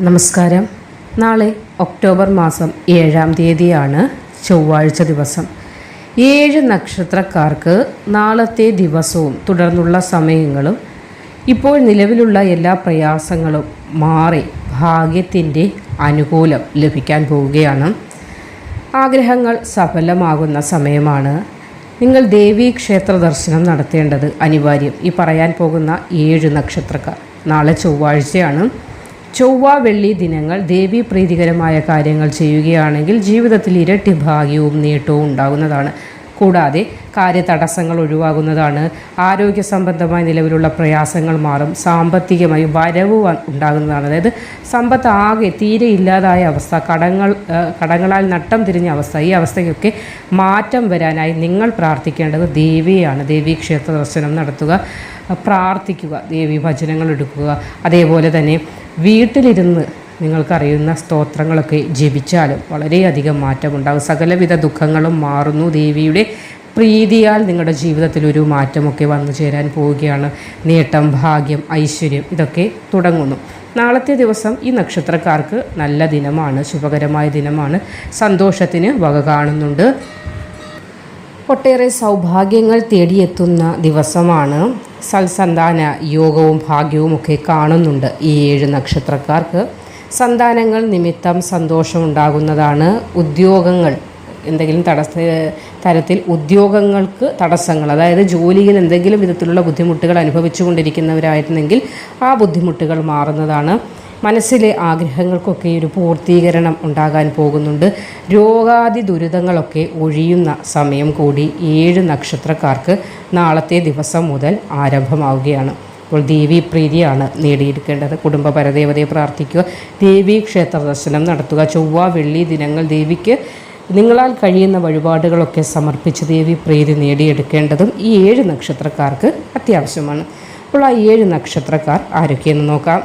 നമസ്കാരം. നാളെ ഒക്ടോബർ മാസം ഏഴാം തീയതിയാണ് ചൊവ്വാഴ്ച ദിവസം. ഏഴ് നക്ഷത്രക്കാർക്ക് നാളത്തെ ദിവസവും തുടർന്നുള്ള സമയങ്ങളും ഇപ്പോൾ നിലവിലുള്ള എല്ലാ പ്രയാസങ്ങളും മാറി ഭാഗ്യത്തിന്റെ അനുകൂലം ലഭിക്കാൻ പോവുകയാണ്. ആഗ്രഹങ്ങൾ സഫലമാകുന്ന സമയമാണ്. നിങ്ങൾ ദേവീ ക്ഷേത്ര ദർശനം നടത്തേണ്ടത് അനിവാര്യം. ഈ പറയാൻ പോകുന്ന ഏഴ് നക്ഷത്രക്കാർ നാളെ ചൊവ്വാഴ്ചയാണ്. ചൊവ്വ വെള്ളി ദിനങ്ങൾ ദേവി പ്രീതികരമായ കാര്യങ്ങൾ ചെയ്യുകയാണെങ്കിൽ ജീവിതത്തിൽ ഇരട്ടി ഭാഗ്യവും നേട്ടവും ഉണ്ടാകുന്നതാണ്. കൂടാതെ കാര്യതടസ്സങ്ങൾ ഒഴിവാകുന്നതാണ്. ആരോഗ്യ സംബന്ധമായ നിലവിലുള്ള പ്രയാസങ്ങൾ മാറും. സാമ്പത്തികമായി വരവ് ഉണ്ടാകുന്നതാണ്. അതായത് സമ്പത്ത് ആകെ തീരെ ഇല്ലാതായ അവസ്ഥ കടങ്ങൾ കടങ്ങളാൽ നട്ടം തിരിഞ്ഞ അവസ്ഥ ഈ അവസ്ഥയ്ക്കൊക്കെ മാറ്റം വരാനായി നിങ്ങൾ പ്രാർത്ഥിക്കേണ്ടത് ദേവിയാണ് ദേവീ ക്ഷേത്ര ദർശനം നടത്തുക പ്രാർത്ഥിക്കുക ദേവി ഭജനങ്ങൾ എടുക്കുക. അതേപോലെ തന്നെ വീട്ടിലിരുന്ന് നിങ്ങൾക്കറിയുന്ന സ്തോത്രങ്ങളൊക്കെ ജപിച്ചാലും വളരെയധികം മാറ്റമുണ്ടാകും. സകലവിധ ദുഃഖങ്ങളും മാറുന്നു. ദേവിയുടെ പ്രീതിയാൽ നിങ്ങളുടെ ജീവിതത്തിൽ ഒരു മാറ്റമൊക്കെ വന്നു ചേരാൻ പോവുകയാണ്. നേട്ടം ഭാഗ്യം ഐശ്വര്യം ഇതൊക്കെ തുടങ്ങുന്നു. നാളത്തെ ദിവസം ഈ നക്ഷത്രക്കാർക്ക് നല്ല ദിനമാണ്. ശുഭകരമായ ദിനമാണ്. സന്തോഷത്തിന് വക കാണുന്നുണ്ട്. ഒട്ടേറെ സൗഭാഗ്യങ്ങൾ തേടിയെത്തുന്ന ദിവസമാണ്. സൽസന്താന യോഗവും ഭാഗ്യവും ഒക്കെ കാണുന്നുണ്ട് ഈ ഏഴ് നക്ഷത്രക്കാർക്ക്. സന്താനങ്ങൾ നിമിത്തം സന്തോഷമുണ്ടാകുന്നതാണ് ഉദ്യോഗങ്ങൾ. എന്തെങ്കിലും തടസ്സ തരത്തിൽ ഉദ്യോഗങ്ങൾക്ക് തടസ്സങ്ങൾ അതായത് ജോലിയിൽ എന്തെങ്കിലും വിധത്തിലുള്ള ബുദ്ധിമുട്ടുകൾ അനുഭവിച്ചു കൊണ്ടിരിക്കുന്നവരായിരുന്നെങ്കിൽ ആ ബുദ്ധിമുട്ടുകൾ മാറുന്നതാണ്. മനസ്സിലെ ആഗ്രഹങ്ങൾക്കൊക്കെ ഒരു പൂർത്തീകരണം ഉണ്ടാകാൻ പോകുന്നുണ്ട്. രോഗാദി ദുരിതങ്ങളൊക്കെ ഒഴിയുന്ന സമയം കൂടി ഏഴ് നക്ഷത്രക്കാർക്ക് നാളത്തെ ദിവസം മുതൽ ആരംഭമാവുകയാണ്. അപ്പോൾ ദേവീ പ്രീതിയാണ് നേടിയെടുക്കേണ്ടത്. കുടുംബ പരദേവതയെ പ്രാർത്ഥിക്കുക. ദേവി ക്ഷേത്ര ദർശനം നടത്തുക. ചൊവ്വ വെള്ളി ദിനങ്ങൾ ദേവിക്ക് നിങ്ങളാൽ കഴിയുന്ന വഴിപാടുകളൊക്കെ സമർപ്പിച്ച് ദേവി പ്രീതി നേടിയെടുക്കേണ്ടതും ഈ ഏഴ് നക്ഷത്രക്കാർക്ക് അത്യാവശ്യമാണ്. അപ്പോൾ ആ ഏഴ് നക്ഷത്രക്കാർ ആരൊക്കെയെന്ന് നോക്കാം.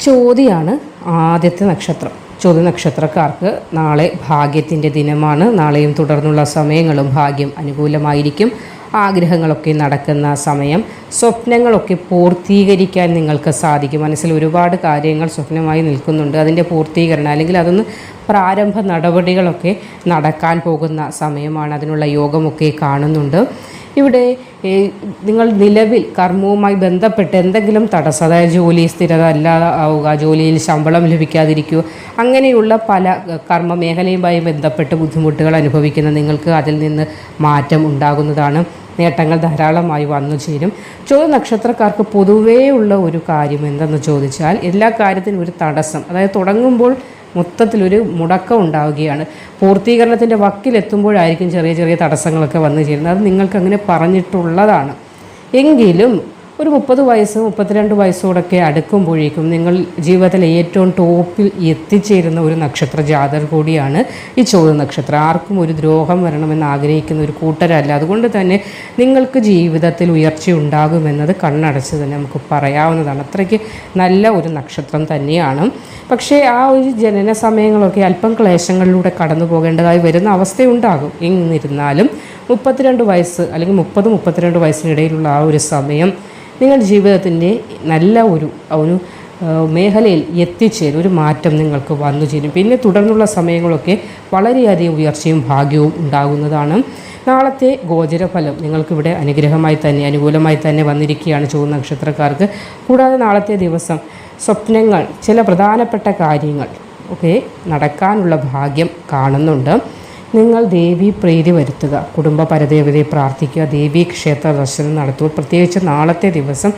ചോതിയാണ് ആദ്യത്തെ നക്ഷത്രം. ചോതി നക്ഷത്രക്കാർക്ക് നാളെ ഭാഗ്യത്തിന്റെ ദിനമാണ്. നാളെയും തുടർന്നുള്ള സമയങ്ങളും ഭാഗ്യം അനുകൂലമായിരിക്കും. ആഗ്രഹങ്ങളൊക്കെ നടക്കുന്ന സമയം സ്വപ്നങ്ങളൊക്കെ പൂർത്തീകരിക്കാൻ നിങ്ങൾക്ക് സാധിക്കും. മനസ്സിൽ ഒരുപാട് കാര്യങ്ങൾ സ്വപ്നമായി നിൽക്കുന്നുണ്ട്. അതിന്റെ പൂർത്തീകരണം അല്ലെങ്കിൽ അതൊന്ന് പ്രാരംഭ നടപടികളൊക്കെ നടക്കാൻ പോകുന്ന സമയമാണ് അതിനുള്ള യോഗമൊക്കെ കാണുന്നുണ്ട്. ഇവിടെ നിങ്ങൾ നിലവിൽ കർമ്മവുമായി ബന്ധപ്പെട്ട് എന്തെങ്കിലും തടസ്സം അതായത് ജോലി സ്ഥിരത അല്ലാതെ ആവുക ജോലിയിൽ ശമ്പളം ലഭിക്കാതിരിക്കുക അങ്ങനെയുള്ള പല കർമ്മ മേഖലയുമായി ബന്ധപ്പെട്ട് ബുദ്ധിമുട്ടുകൾ അനുഭവിക്കുന്ന നിങ്ങൾക്ക് അതിൽ നിന്ന് മാറ്റം ഉണ്ടാകുന്നതാണ്. നേട്ടങ്ങൾ ധാരാളമായി വന്നു ചേരും. ചോദ്യ നക്ഷത്രക്കാർക്ക് പൊതുവേ ഉള്ള ഒരു കാര്യം എന്തെന്ന് ചോദിച്ചാൽ എല്ലാ കാര്യത്തിനും ഒരു തടസ്സം. അതായത് തുടങ്ങുമ്പോൾ മൊത്തത്തിലൊരു മുടക്കം ഉണ്ടാവുകയാണ്. പൂർത്തീകരണത്തിന്റെ വക്കിലെത്തുമ്പോഴായിരിക്കും ചെറിയ ചെറിയ തടസ്സങ്ങളൊക്കെ വന്നു ചേരുന്നത്. അത് നിങ്ങൾക്ക് അങ്ങനെ പറഞ്ഞിട്ടുള്ളതാണ്. എങ്കിലും ഒരു മുപ്പത് വയസ്സ് മുപ്പത്തിരണ്ട് വയസ്സോടൊക്കെ അടുക്കുമ്പോഴേക്കും നിങ്ങൾ ജീവിതത്തിലെ ഏറ്റവും ടോപ്പിൽ എത്തിച്ചേരുന്ന ഒരു നക്ഷത്ര ജാതർ കൂടിയാണ് ഈ ചോദ്യ നക്ഷത്രം. ആർക്കും ഒരു ദ്രോഹം വരണമെന്ന് ആഗ്രഹിക്കുന്ന ഒരു കൂട്ടരല്ല. അതുകൊണ്ട് തന്നെ നിങ്ങൾക്ക് ജീവിതത്തിൽ ഉയർച്ച ഉണ്ടാകുമെന്നത് കണ്ണടച്ച് തന്നെ നമുക്ക് പറയാവുന്നതാണ്. അത്രയ്ക്ക് നല്ല ഒരു നക്ഷത്രം തന്നെയാണ്. പക്ഷേ ആ ഒരു ജനന സമയങ്ങളൊക്കെ അല്പം ക്ലേശങ്ങളിലൂടെ കടന്നു പോകേണ്ടതായി വരുന്ന അവസ്ഥയുണ്ടാകും. എന്നിരുന്നാലും മുപ്പത്തിരണ്ട് വയസ്സ് അല്ലെങ്കിൽ മുപ്പത് മുപ്പത്തിരണ്ട് വയസ്സിനിടയിലുള്ള ആ ഒരു സമയം നിങ്ങളുടെ ജീവിതത്തിന്റെ നല്ല ഒരു ഒരു മേഖലയിൽ എത്തിച്ചേരും. ഒരു മാറ്റം നിങ്ങൾക്ക് വന്നു ചേരും. പിന്നെ തുടർന്നുള്ള സമയങ്ങളൊക്കെ വളരെയധികം ഉയർച്ചയും ഭാഗ്യവും ഉണ്ടാകുന്നതാണ്. നാളത്തെ ഗോചരഫലം നിങ്ങൾക്കിവിടെ അനുഗ്രഹമായി തന്നെ അനുകൂലമായി തന്നെ വന്നിരിക്കുകയാണ് ചുവന്ന നക്ഷത്രക്കാർക്ക്. കൂടാതെ നാളത്തെ ദിവസം സ്വപ്നങ്ങൾ ചില പ്രധാനപ്പെട്ട കാര്യങ്ങൾ ഒക്കെ നടക്കാനുള്ള ഭാഗ്യം കാണുന്നുണ്ട്. നിങ്ങൾ ദേവി പ്രീതി വരുത്തുക. കുടുംബ പരദേവതയെ പ്രാർത്ഥിക്കുക. ദേവീ ക്ഷേത്ര ദർശനം നടത്തുക. പ്രത്യേകിച്ച് നാളത്തെ ദിവസം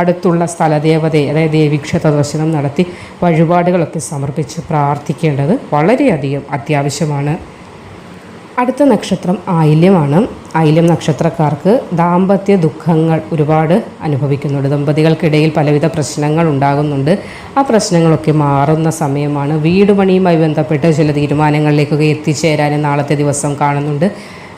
അടുത്തുള്ള സ്ഥലദേവതയെ അതായത് ദേവി ക്ഷേത്ര ദർശനം നടത്തി വഴിപാടുകളൊക്കെ സമർപ്പിച്ച് പ്രാർത്ഥിക്കേണ്ടത് വളരെയധികം അത്യാവശ്യമാണ്. അടുത്ത നക്ഷത്രം ആയില്യമാണ്. ആയില്യം നക്ഷത്രക്കാർക്ക് ദാമ്പത്യ ദുഃഖങ്ങൾ ഒരുപാട് അനുഭവിക്കുന്നുണ്ട്. ദമ്പതികൾക്കിടയിൽ പലവിധ പ്രശ്നങ്ങൾ ഉണ്ടാകുന്നുണ്ട്. ആ പ്രശ്നങ്ങളൊക്കെ മാറുന്ന സമയമാണ്. വീട് പണിയുമായി ബന്ധപ്പെട്ട് ചില തീരുമാനങ്ങളിലേക്കൊക്കെ എത്തിച്ചേരാനും നാളത്തെ ദിവസം കാണുന്നുണ്ട്.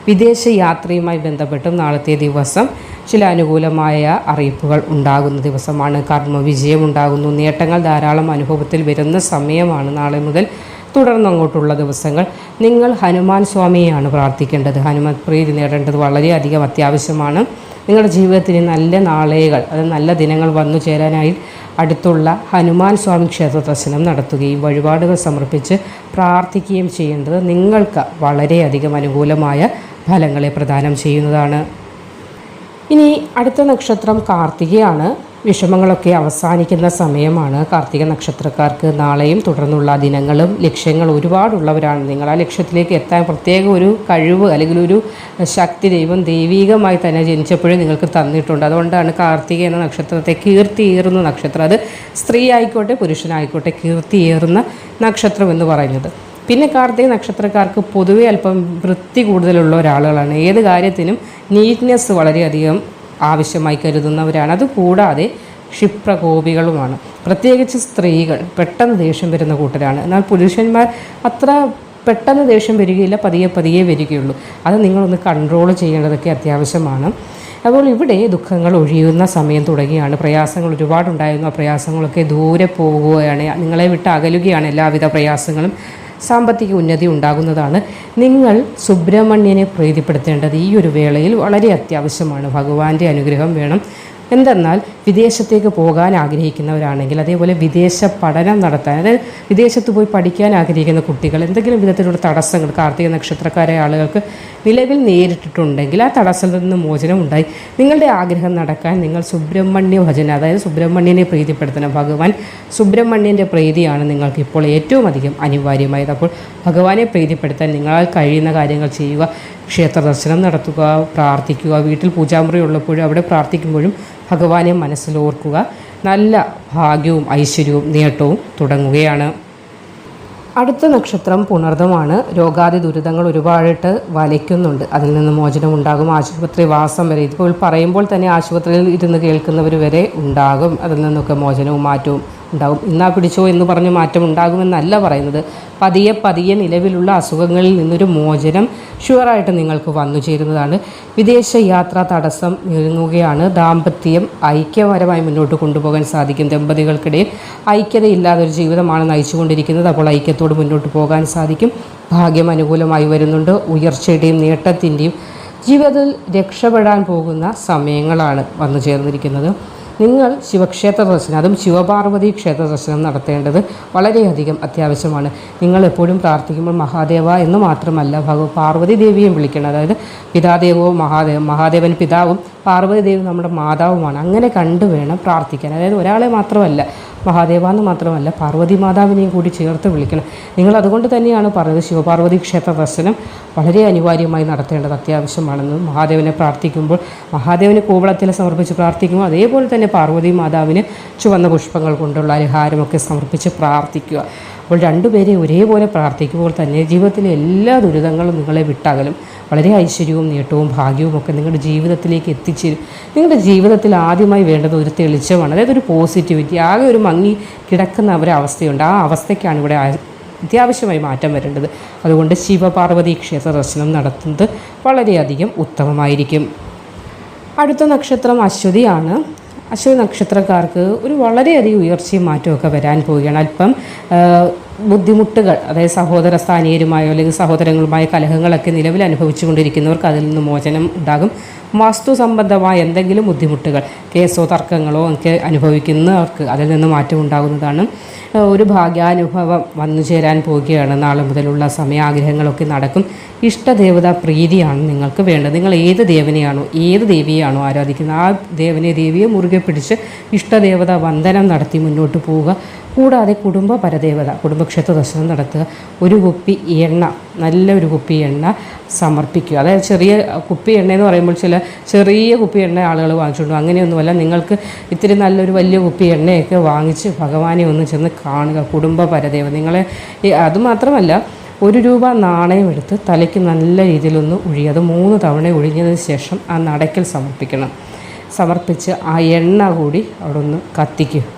വിദേശ യാത്രയുമായി ബന്ധപ്പെട്ടും നാളത്തെ ദിവസം ചില അനുകൂലമായ അറിയിപ്പുകൾ ഉണ്ടാകുന്ന ദിവസമാണ്. കർമ്മ വിജയം ഉണ്ടാകുന്നു. നേട്ടങ്ങൾ ധാരാളം അനുഭവത്തിൽ വരുന്ന സമയമാണ് നാളെ മുതൽ. തുടർന്ന് അങ്ങോട്ടുള്ള ദിവസങ്ങൾ നിങ്ങൾ ഹനുമാൻ സ്വാമിയെയാണ് പ്രാർത്ഥിക്കേണ്ടത്. ഹനുമാൻ പ്രീതി നേടേണ്ടത് വളരെയധികം അത്യാവശ്യമാണ്. നിങ്ങളുടെ ജീവിതത്തിന് നല്ല നാളേകൾ അത് നല്ല ദിനങ്ങൾ വന്നു ചേരാനായി അടുത്തുള്ള ഹനുമാൻ സ്വാമി ക്ഷേത്ര ദർശനം നടത്തുകയും വഴിപാടുകൾ സമർപ്പിച്ച് പ്രാർത്ഥിക്കുകയും ചെയ്യേണ്ടത് നിങ്ങൾക്ക് വളരെയധികം അനുകൂലമായ ഫലങ്ങളെ പ്രദാനം ചെയ്യുന്നതാണ്. ഇനി അടുത്ത നക്ഷത്രം കാർത്തികയാണ്. വിഷമങ്ങളൊക്കെ അവസാനിക്കുന്ന സമയമാണ് കാർത്തിക നക്ഷത്രക്കാർക്ക് നാളെയും തുടർന്നുള്ള ദിനങ്ങളും ലക്ഷ്യങ്ങൾ ഒരുപാടുള്ളവരാണ്. നിങ്ങൾ ആ ലക്ഷ്യത്തിലേക്ക് എത്താൻ പ്രത്യേക ഒരു കഴിവ് അല്ലെങ്കിൽ ഒരു ശക്തി ദൈവം ദൈവീകമായി തന്നെ ജനിച്ചപ്പോഴും നിങ്ങൾക്ക് തന്നിട്ടുണ്ട്. അതുകൊണ്ടാണ് കാർത്തിക എന്ന നക്ഷത്രത്തെ കീർത്തിയേറുന്ന നക്ഷത്രം. അത് സ്ത്രീ ആയിക്കോട്ടെ പുരുഷനായിക്കോട്ടെ കീർത്തിയേറുന്ന നക്ഷത്രം എന്ന് പറയുന്നത്. പിന്നെ കാർത്തിക നക്ഷത്രക്കാർക്ക് പൊതുവെ അല്പം വൃത്തി കൂടുതലുള്ള ഒരാളുകളാണ്. ഏത് കാര്യത്തിനും നീറ്റ്നെസ് വളരെയധികം ആവശ്യമായി കരുതുന്നവരാണ്. അതുകൂടാതെ ക്ഷിപ്രകോപികളുമാണ്. പ്രത്യേകിച്ച് സ്ത്രീകൾ പെട്ടെന്ന് ദേഷ്യം വരുന്ന കൂട്ടരാണ്. എന്നാൽ പുരുഷന്മാർ അത്ര പെട്ടെന്ന് ദേഷ്യം വരികയില്ല പതിയെ പതിയെ വരികയുള്ളൂ. അത് നിങ്ങളൊന്ന് കൺട്രോൾ ചെയ്യേണ്ടതൊക്കെ അത്യാവശ്യമാണ്. അപ്പോൾ ഇവിടെ ദുഃഖങ്ങൾ ഒഴിയുന്ന സമയം തുടങ്ങിയാണ്. പ്രയാസങ്ങൾ ഒരുപാടുണ്ടായിരുന്നു. ആ പ്രയാസങ്ങളൊക്കെ ദൂരെ പോകുകയാണ്. നിങ്ങളെ വിട്ട് അകലുകയാണ് എല്ലാവിധ പ്രയാസങ്ങളും. സാമ്പത്തിക ഉന്നതി ഉണ്ടാകുന്നതാണ്. നിങ്ങൾ സുബ്രഹ്മണ്യനെ പ്രീതിപ്പെടുത്തേണ്ടത് ഈ ഒരു വേളയിൽ വളരെ അത്യാവശ്യമാണ്. ഭഗവാന്റെ അനുഗ്രഹം വേണം. എന്തെന്നാൽ വിദേശത്തേക്ക് പോകാൻ ആഗ്രഹിക്കുന്നവരാണെങ്കിൽ അതേപോലെ വിദേശ പഠനം നടത്താൻ അതായത് വിദേശത്ത് പോയി പഠിക്കാൻ ആഗ്രഹിക്കുന്ന കുട്ടികൾ എന്തെങ്കിലും വിധത്തിലുള്ള തടസ്സങ്ങൾ കാർത്തിക നക്ഷത്രക്കാരായ ആളുകൾക്ക് നിലവിൽ നേരിട്ടിട്ടുണ്ടെങ്കിൽ ആ തടസ്സത്തിൽ നിന്ന് മോചനം ഉണ്ടായി. നിങ്ങളുടെ ആഗ്രഹം നടക്കാൻ നിങ്ങൾ സുബ്രഹ്മണ്യ ഭജന അതായത് സുബ്രഹ്മണ്യനെ പ്രീതിപ്പെടുത്തണം. ഭഗവാൻ സുബ്രഹ്മണ്യന്റെ പ്രീതിയാണ് നിങ്ങൾക്ക് ഇപ്പോൾ ഏറ്റവും അധികം അനിവാര്യമായത്. അപ്പോൾ ഭഗവാനെ പ്രീതിപ്പെടുത്താൻ നിങ്ങളാൽ കഴിയുന്ന കാര്യങ്ങൾ ചെയ്യുക ക്ഷേത്ര ദർശനം നടത്തുക പ്രാർത്ഥിക്കുക വീട്ടിൽ പൂജാമുറി ഉള്ളപ്പോഴും അവിടെ പ്രാർത്ഥിക്കുമ്പോഴും ഭഗവാനെ മനസ്സിലോർക്കുക. നല്ല ഭാഗ്യവും ഐശ്വര്യവും നേട്ടവും തുടങ്ങുകയാണ്. അടുത്ത നക്ഷത്രം പുണർദമാണ്. രോഗാതി ദുരിതങ്ങൾ ഒരുപാടായിട്ട് വലയ്ക്കുന്നുണ്ട്. അതിൽ നിന്ന് മോചനം ഉണ്ടാകും ആശുപത്രി വാസം വരെ. ഇപ്പോൾ പറയുമ്പോൾ തന്നെ ആശുപത്രിയിൽ ഇരുന്ന് കേൾക്കുന്നവർ വരെ ഉണ്ടാകും. അതിൽ നിന്നൊക്കെ മോചനവും മാറ്റവും ഉണ്ടാകും. ഇന്നാ പിടിച്ചോ എന്ന് പറഞ്ഞ് മാറ്റം ഉണ്ടാകുമെന്നല്ല പറയുന്നത്. പതിയെ പതിയെ നിലവിലുള്ള അസുഖങ്ങളിൽ നിന്നൊരു മോചനം ഷുവറായിട്ട് നിങ്ങൾക്ക് വന്നു ചേരുന്നതാണ്. വിദേശ യാത്രാ തടസ്സം നീങ്ങുകയാണ്. ദാമ്പത്യം ഐക്യപരമായി മുന്നോട്ട് കൊണ്ടുപോകാൻ സാധിക്കും. ദമ്പതികൾക്കിടയിൽ ഐക്യതയില്ലാതൊരു ജീവിതമാണ് നയിച്ചുകൊണ്ടിരിക്കുന്നത്. അപ്പോൾ ഐക്യത്തോട് മുന്നോട്ട് പോകാൻ സാധിക്കും. ഭാഗ്യം അനുകൂലമായി വരുന്നുണ്ട്. ഉയർച്ചയുടെയും നേട്ടത്തിന്റെയും ജീവിതത്തിൽ രക്ഷപ്പെടാൻ പോകുന്ന സമയങ്ങളാണ് വന്നു ചേർന്നിരിക്കുന്നത്. നിങ്ങൾ ശിവക്ഷേത്ര ദർശനം അതും ശിവപാർവതി ക്ഷേത്ര ദർശനം നടത്തേണ്ടത് വളരെയധികം അത്യാവശ്യമാണ്. നിങ്ങൾ എപ്പോഴും പ്രാർത്ഥിക്കുമ്പോൾ മഹാദേവ എന്ന് മാത്രമല്ല ഭഗവ പാർവതി ദേവിയും വിളിക്കണം. അതായത് പിതാദേവോ മഹാദേവ മഹാദേവൻ പിതാവും പാർവതി ദേവി നമ്മുടെ മാതാവുമാണ്. അങ്ങനെ കണ്ടു വേണം പ്രാർത്ഥിക്കാൻ. അതായത് ഒരാളെ മാത്രമല്ല മഹാദേവ എന്ന് മാത്രമല്ല പാർവതി മാതാവിനെയും കൂടി ചേർത്ത് വിളിക്കണം. നിങ്ങൾ അതുകൊണ്ട് തന്നെയാണ് പറഞ്ഞത് ശിവപാർവതി ക്ഷേത്ര ദർശനം വളരെ അനിവാര്യമായി നടത്തേണ്ടത് അത്യാവശ്യമാണെന്ന്. മഹാദേവനെ പ്രാർത്ഥിക്കുമ്പോൾ മഹാദേവന് കൂവളത്തിൽ സമർപ്പിച്ച് പ്രാർത്ഥിക്കുമ്പോൾ അതേപോലെ തന്നെ പാർവതി മാതാവിന് ചുവന്ന പുഷ്പങ്ങൾ കൊണ്ടുള്ള അരിഹാരമൊക്കെ സമർപ്പിച്ച് പ്രാർത്ഥിക്കുക. അപ്പോൾ രണ്ടുപേരെ ഒരേപോലെ പ്രാർത്ഥിക്കുമ്പോൾ തന്നെ ജീവിതത്തിലെ എല്ലാ ദുരിതങ്ങളും നിങ്ങളെ വിട്ടകലും. വളരെ ഐശ്വര്യവും നേട്ടവും ഭാഗ്യവും ഒക്കെ നിങ്ങളുടെ ജീവിതത്തിലേക്ക് എത്തിച്ചേരും നിങ്ങളുടെ ജീവിതത്തിൽ ആദ്യമായി വേണ്ടത് ഒരു തെളിച്ചമാണ്. അതായത് ഒരു പോസിറ്റിവിറ്റി ആകെ ഒരു മങ്ങി കിടക്കുന്ന ഒരവസ്ഥയുണ്ട് ആ അവസ്ഥയ്ക്കാണ് ഇവിടെ അത്യാവശ്യമായി മാറ്റം വരേണ്ടത്. അതുകൊണ്ട് ശിവപാർവതി ക്ഷേത്ര ദർശനം നടത്തുന്നത് വളരെയധികം ഉത്തമമായിരിക്കും. അടുത്ത നക്ഷത്രം അശ്വതിയാണ്. അശ്വതി നക്ഷത്രക്കാർക്ക് ഒരു വളരെയധികം ഉയർച്ചയും മാറ്റമൊക്കെ വരാൻ പോവുകയാണ്. അല്പം ബുദ്ധിമുട്ടുകൾ അതായത് സഹോദര സ്ഥാനീയരുമായോ അല്ലെങ്കിൽ സഹോദരങ്ങളുമായ കലഹങ്ങളൊക്കെ നിലവിൽ അനുഭവിച്ചുകൊണ്ടിരിക്കുന്നവർക്ക് അതിൽ നിന്ന് മോചനം ഉണ്ടാകും. വാസ്തു സംബന്ധമായ എന്തെങ്കിലും ബുദ്ധിമുട്ടുകൾ കേസോ തർക്കങ്ങളോ ഒക്കെ അനുഭവിക്കുന്നവർക്ക് അതിൽ നിന്ന് മാറ്റം ഉണ്ടാകുന്നതാണ്. ഒരു ഭാഗ്യാനുഭവം വന്നു ചേരാൻ പോവുകയാണ്. നാളെ മുതലുള്ള സമയാഗ്രഹങ്ങളൊക്കെ നടക്കും. ഇഷ്ടദേവത പ്രീതിയാണ് നിങ്ങൾക്ക് വേണ്ടത്. നിങ്ങൾ ഏത് ദേവനെയാണോ ഏത് ദേവിയാണോ ആരാധിക്കുന്നത് ആ ദേവനെ ദേവിയെ മുറുകെ പിടിച്ച് ഇഷ്ടദേവത വന്ദനം നടത്തി മുന്നോട്ട് പോവുക. കൂടാതെ കുടുംബ പരദേവത കുടുംബക്ഷേത്ര ദർശനം നടത്തുക ഒരു കുപ്പി എണ്ണ നല്ലൊരു കുപ്പി എണ്ണ സമർപ്പിക്കുക. അതായത് ചെറിയ കുപ്പി എണ്ണ എന്ന് പറയുമ്പോൾ ചില ചെറിയ കുപ്പി എണ്ണ ആളുകൾ വാങ്ങിച്ചുകൊണ്ട്. അങ്ങനെയൊന്നുമല്ല നിങ്ങൾക്ക് ഇത്തിരി നല്ലൊരു വലിയ കുപ്പി എണ്ണയൊക്കെ വാങ്ങിച്ച് ഭഗവാനെ ഒന്ന് ചെന്ന് കാണുക കുടുംബ പരദേവ നിങ്ങളെ അതുമാത്രമല്ല ഒരു രൂപ നാണയം എടുത്ത് തലയ്ക്ക് നല്ല രീതിയിലൊന്ന് ഒഴിയുക അത് മൂന്ന് തവണ ഒഴിഞ്ഞതിന് ശേഷം ആ നടയ്ക്കൽ സമർപ്പിക്കണം. സമർപ്പിച്ച് ആ എണ്ണ കൂടി അവിടെ ഒന്ന് കത്തിക്കുക.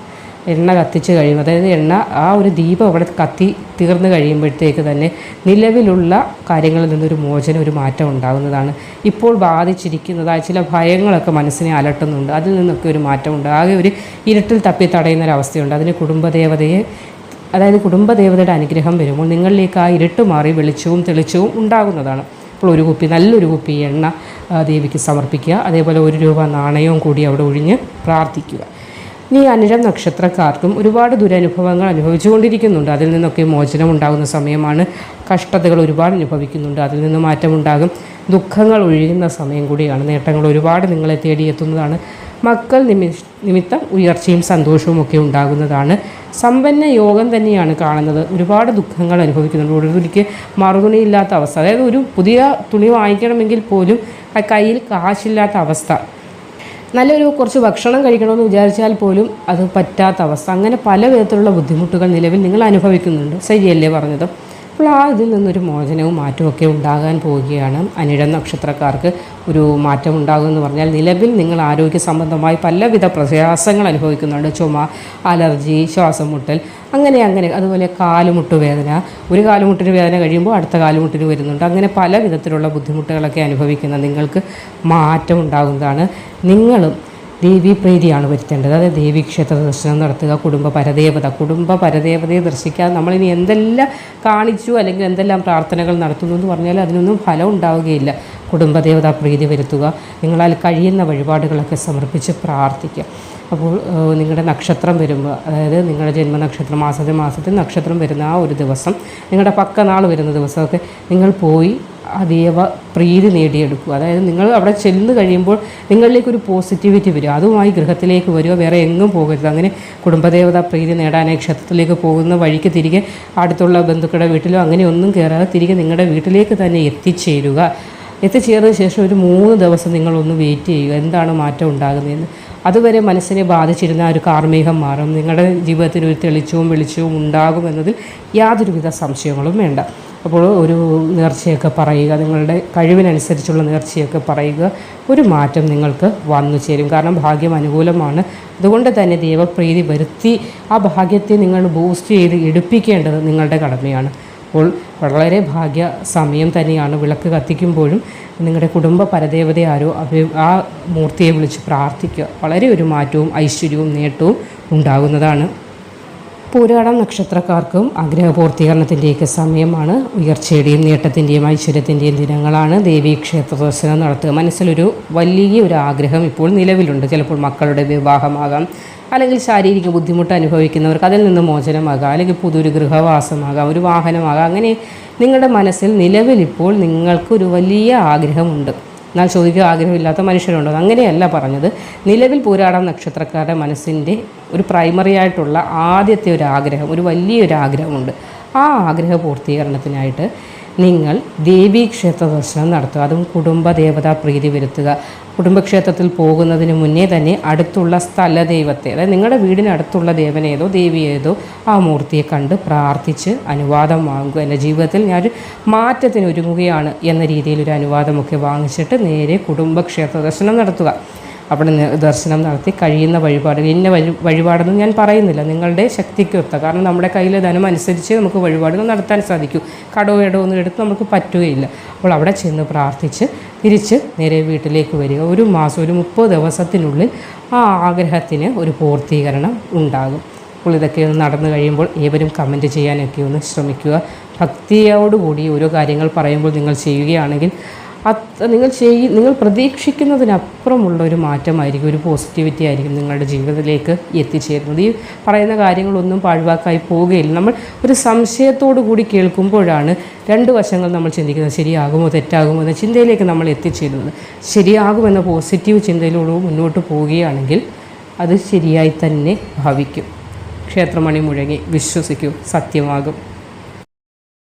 എണ്ണ കത്തിച്ച് കഴിയും അതായത് എണ്ണ ആ ഒരു ദീപം അവിടെ കത്തി തീർന്നു കഴിയുമ്പോഴത്തേക്ക് തന്നെ നിലവിലുള്ള കാര്യങ്ങളിൽ നിന്നൊരു മോചനം ഒരു മാറ്റം ഉണ്ടാകുന്നതാണ്. ഇപ്പോൾ ബാധിച്ചിരിക്കുന്നതായ ചില ഭയങ്ങളൊക്കെ മനസ്സിനെ അലട്ടുന്നുണ്ട്. അതിൽ നിന്നൊക്കെ ഒരു മാറ്റമുണ്ട്. ആകെ ഒരു ഇരുട്ടിൽ തപ്പി തടയുന്ന ഒരവസ്ഥയുണ്ട് അതിന് കുടുംബദേവതയെ അതായത് കുടുംബദേവതയുടെ അനുഗ്രഹം വരുമ്പോൾ നിങ്ങളിലേക്ക് ആ ഇരുട്ട് മാറി വെളിച്ചവും തെളിച്ചവും ഉണ്ടാകുന്നതാണ്. അപ്പോൾ ഒരു കുപ്പി നല്ലൊരു കുപ്പി എണ്ണ ദേവിക്ക് സമർപ്പിക്കുക. അതേപോലെ ഒരു രൂപ നാണയവും കൂടി അവിടെ ഒഴിഞ്ഞ് പ്രാർത്ഥിക്കുക. ഇനി അനിഴം നക്ഷത്രക്കാർക്കും ഒരുപാട് ദുരനുഭവങ്ങൾ അനുഭവിച്ചുകൊണ്ടിരിക്കുന്നുണ്ട്. അതിൽ നിന്നൊക്കെ മോചനം ഉണ്ടാകുന്ന സമയമാണ്. കഷ്ടതകൾ ഒരുപാട് അനുഭവിക്കുന്നുണ്ട്. അതിൽ നിന്ന് മാറ്റമുണ്ടാകും. ദുഃഖങ്ങൾ ഒഴിയുന്ന സമയം കൂടിയാണ്. നേട്ടങ്ങൾ ഒരുപാട് നിങ്ങളെ തേടിയെത്തുന്നതാണ്. മക്കൾ നിമി നിമിത്തം ഉയർച്ചയും സന്തോഷവും ഒക്കെ ഉണ്ടാകുന്നതാണ്. സമ്പന്ന യോഗം തന്നെയാണ് കാണുന്നത്. ഒരുപാട് ദുഃഖങ്ങൾ അനുഭവിക്കുന്നുണ്ട്. ഒരു തുണിക്ക് മറുതുണിയില്ലാത്ത അവസ്ഥ. അതായത് ഒരു പുതിയ തുണി വാങ്ങിക്കണമെങ്കിൽ പോലും കയ്യിൽ കാശില്ലാത്ത അവസ്ഥ. നല്ലൊരു കുറച്ച് ഭക്ഷണം കഴിക്കണമെന്ന് വിചാരിച്ചാൽ പോലും അത് പറ്റാത്ത അവസ്ഥ. അങ്ങനെ പല വിധത്തിലുള്ള ബുദ്ധിമുട്ടുകൾ നിലവിൽ നിങ്ങൾ അനുഭവിക്കുന്നുണ്ട്. ശരിയല്ലേ പറഞ്ഞത്? അപ്പോൾ ആ ഇതിൽ നിന്നൊരു മോചനവും മാറ്റവും ഒക്കെ ഉണ്ടാകാൻ പോവുകയാണ്. അനിഴ നക്ഷത്രക്കാർക്ക് ഒരു മാറ്റം ഉണ്ടാകുമെന്ന് പറഞ്ഞാൽ നിലവിൽ നിങ്ങൾ ആരോഗ്യ സംബന്ധമായി പലവിധ പ്രയാസങ്ങൾ അനുഭവിക്കുന്നുണ്ട്. ചുമ അലർജി ശ്വാസം മുട്ടൽ അങ്ങനെ അങ്ങനെ. അതുപോലെ കാലുമുട്ട് വേദന ഒരു കാലുമുട്ടിന് വേദന കഴിയുമ്പോൾ അടുത്ത കാലുമുട്ടിന് വരുന്നുണ്ട്. അങ്ങനെ പല വിധത്തിലുള്ള ബുദ്ധിമുട്ടുകളൊക്കെ അനുഭവിക്കുന്ന നിങ്ങൾക്ക് മാറ്റം ഉണ്ടാകുന്നതാണ്. നിങ്ങളും ദേവീ പ്രീതിയാണ് വരുത്തേണ്ടത്. അതായത് ദേവീക്ഷേത്ര ദർശനം നടത്തുക കുടുംബ പരദേവത കുടുംബ പരദേവതയെ ദർശിക്കാതെ നമ്മളിനി എന്തെല്ലാം കാണിച്ചു അല്ലെങ്കിൽ എന്തെല്ലാം പ്രാർത്ഥനകൾ നടത്തുന്നു എന്ന് പറഞ്ഞാൽ അതിനൊന്നും ഫലം ഉണ്ടാവുകയില്ല. കുടുംബദേവതാ പ്രീതി വരുത്തുക നിങ്ങളാൽ കഴിയുന്ന വഴിപാടുകളൊക്കെ സമർപ്പിച്ച് പ്രാർത്ഥിക്കുക. അപ്പോൾ നിങ്ങളുടെ നക്ഷത്രം വരുമ്പോൾ അതായത് നിങ്ങളുടെ ജന്മനക്ഷത്രം മാസത്തിൽ മാസത്തിൽ നക്ഷത്രം വരുന്ന ആ ഒരു ദിവസം നിങ്ങളുടെ പക്ക നാൾ വരുന്ന ദിവസമൊക്കെ നിങ്ങൾ പോയി ദേവ പ്രീതി നേടിയെടുക്കുക. അതായത് നിങ്ങൾ അവിടെ ചെന്ന് കഴിയുമ്പോൾ നിങ്ങളിലേക്ക് ഒരു പോസിറ്റിവിറ്റി വരും. അതുമായി ഗൃഹത്തിലേക്ക് വരിക വേറെ എങ്ങും പോകരുത്. അങ്ങനെ കുടുംബദേവത പ്രീതി നേടാനായി ക്ഷേത്രത്തിലേക്ക് പോകുന്ന വഴിക്ക് തിരികെ അടുത്തുള്ള ബന്ധുക്കളുടെ വീട്ടിലോ അങ്ങനെ ഒന്നും കയറാതെ തിരികെ നിങ്ങളുടെ വീട്ടിലേക്ക് തന്നെ എത്തിച്ചേരുക. എത്തിച്ചേർന്ന ശേഷം ഒരു മൂന്ന് ദിവസം നിങ്ങളൊന്ന് വെയിറ്റ് ചെയ്യുക. എന്താണ് മാറ്റം ഉണ്ടാകുന്നതെന്ന്. അതുവരെ മനസ്സിനെ ബാധിച്ചിരുന്ന ഒരു കാർമേഹം മാറും. നിങ്ങളുടെ ജീവിതത്തിൽ ഒരു തെളിച്ചവും വെളിച്ചവും ഉണ്ടാകുമെന്നതിൽ യാതൊരുവിധ സംശയങ്ങളും വേണ്ട. അപ്പോൾ ഒരു നേർച്ചയൊക്കെ പറയുക നിങ്ങളുടെ കഴിവിനനുസരിച്ചുള്ള നേർച്ചയൊക്കെ പറയുക ഒരു മാറ്റം നിങ്ങൾക്ക് വന്നു ചേരും. കാരണം ഭാഗ്യം അനുകൂലമാണ്. അതുകൊണ്ട് തന്നെ ദൈവപ്രീതി വരുത്തി ആ ഭാഗ്യത്തെ നിങ്ങൾ ബൂസ്റ്റ് ചെയ്ത് എടുപ്പിക്കേണ്ടത് നിങ്ങളുടെ കടമയാണ്. അപ്പോൾ വളരെ ഭാഗ്യ സമയം തന്നെയാണ് വിളക്ക് കത്തിക്കുമ്പോഴും നിങ്ങളുടെ കുടുംബ പരദേവതയെ ആരോ ആ മൂർത്തിയെ വിളിച്ച് പ്രാർത്ഥിക്കുക. വളരെ ഒരു മാറ്റവും ഐശ്വര്യവും നേട്ടവും ഉണ്ടാകുന്നതാണ്. പൂരാടം നക്ഷത്രക്കാർക്കും ആഗ്രഹപൂർത്തീകരണത്തിന്റെയൊക്കെ സമയമാണ്. ഉയർച്ചയുടെയും നേട്ടത്തിന്റെയും ഐശ്വര്യത്തിന്റെയും ദിനങ്ങളാണ്. ദേവീ ക്ഷേത്ര ദർശനം നടത്തുക. മനസ്സിലൊരു വലിയ ഒരു ആഗ്രഹം ഇപ്പോൾ നിലവിലുണ്ട്. ചിലപ്പോൾ മക്കളുടെ വിവാഹമാകാം അല്ലെങ്കിൽ ശാരീരിക ബുദ്ധിമുട്ട് അനുഭവിക്കുന്നവർക്ക് അതിൽ നിന്ന് മോചനമാകാം അല്ലെങ്കിൽ പുതിയൊരു ഗൃഹവാസമാകാം ഒരു വാഹനമാകാം. അങ്ങനെ നിങ്ങളുടെ മനസ്സിൽ നിലവിലിപ്പോൾ നിങ്ങൾക്കൊരു വലിയ ആഗ്രഹമുണ്ട്. എന്നാൽ ചോദിക്കുക ആഗ്രഹമില്ലാത്ത മനുഷ്യരുണ്ടോ? അങ്ങനെയല്ല പറഞ്ഞത്. നിലവിൽ പൂരാടം നക്ഷത്രക്കാരുടെ മനസ്സിന്റെ ഒരു പ്രൈമറി ആയിട്ടുള്ള ആദ്യത്തെ ഒരു ആഗ്രഹം ഒരു വലിയൊരു ആഗ്രഹമുണ്ട്. ആ ആഗ്രഹ പൂർത്തീകരണത്തിനായിട്ട് നിങ്ങൾ ദേവീക്ഷേത്ര ദർശനം നടത്തുക അതും കുടുംബ ദേവതാ പ്രീതി വരുത്തുക. കുടുംബക്ഷേത്രത്തിൽ പോകുന്നതിന് മുന്നേ തന്നെ അടുത്തുള്ള സ്ഥല ദൈവത്തെ അതായത് നിങ്ങളുടെ വീടിനടുത്തുള്ള ദേവനേതോ ദേവിയേതോ ആ മൂർത്തിയെ കണ്ട് പ്രാർത്ഥിച്ച് അനുവാദം വാങ്ങുക. എന്റെ ജീവിതത്തിൽ ഞാനൊരു മാറ്റത്തിന് ഒരുങ്ങുകയാണ് എന്ന രീതിയിൽ ഒരു അനുവാദമൊക്കെ വാങ്ങിച്ചിട്ട് നേരെ കുടുംബക്ഷേത്ര ദർശനം നടത്തുക. അവിടെ ദർശനം നടത്തി കഴിയുന്ന വഴിപാടുകൾ ഇന്ന വഴി വഴിപാടെന്ന് ഞാൻ പറയുന്നില്ല. നിങ്ങളുടെ ശക്തിക്കൊത്ത കാരണം നമ്മുടെ കയ്യിൽ ധനം അനുസരിച്ച് നമുക്ക് വഴിപാടുകൾ നടത്താൻ സാധിക്കൂ. കടവോ ഇടവോ ഒന്നും എടുത്ത് നമുക്ക് പറ്റുകയില്ല. അപ്പോൾ അവിടെ ചെന്ന് പ്രാർത്ഥിച്ച് തിരിച്ച് നേരെ വീട്ടിലേക്ക് വരിക. ഒരു മാസം ഒരു മുപ്പത് ദിവസത്തിനുള്ളിൽ ആ ആഗ്രഹത്തിന് ഒരു പൂർത്തീകരണം ഉണ്ടാകും. അപ്പോൾ ഇതൊക്കെ ഒന്ന് നടന്നു കഴിയുമ്പോൾ ഏവരും കമന്റ് ചെയ്യാനൊക്കെ ഒന്ന് ശ്രമിക്കുക. ഭക്തിയോടുകൂടി ഓരോ കാര്യങ്ങൾ പറയുമ്പോൾ നിങ്ങൾ ചെയ്യുകയാണെങ്കിൽ നിങ്ങൾ ചെയ് നിങ്ങൾ പ്രതീക്ഷിക്കുന്നതിനപ്പുറമുള്ള ഒരു മാറ്റമായിരിക്കും ഒരു പോസിറ്റിവിറ്റി ആയിരിക്കും നിങ്ങളുടെ ജീവിതത്തിലേക്ക് എത്തിച്ചേരുന്നത്. ഈ പറയുന്ന കാര്യങ്ങളൊന്നും പാഴ്വാക്കായി പോവുകയില്ല. നമ്മൾ ഒരു സംശയത്തോടു കൂടി കേൾക്കുമ്പോഴാണ് രണ്ട് വശങ്ങൾ നമ്മൾ ചിന്തിക്കുന്നത്. ശരിയാകുമോ തെറ്റാകുമോ എന്ന ചിന്തയിലേക്ക് നമ്മൾ എത്തിച്ചേരുന്നത്. ശരിയാകുമെന്ന പോസിറ്റീവ് ചിന്തയിലൂടെ മുന്നോട്ട് പോവുകയാണെങ്കിൽ അത് ശരിയായി തന്നെ ഭാവിക്കും. ക്ഷേത്രമണി മുഴങ്ങി വിശ്വസിക്കൂ സത്യമാകും.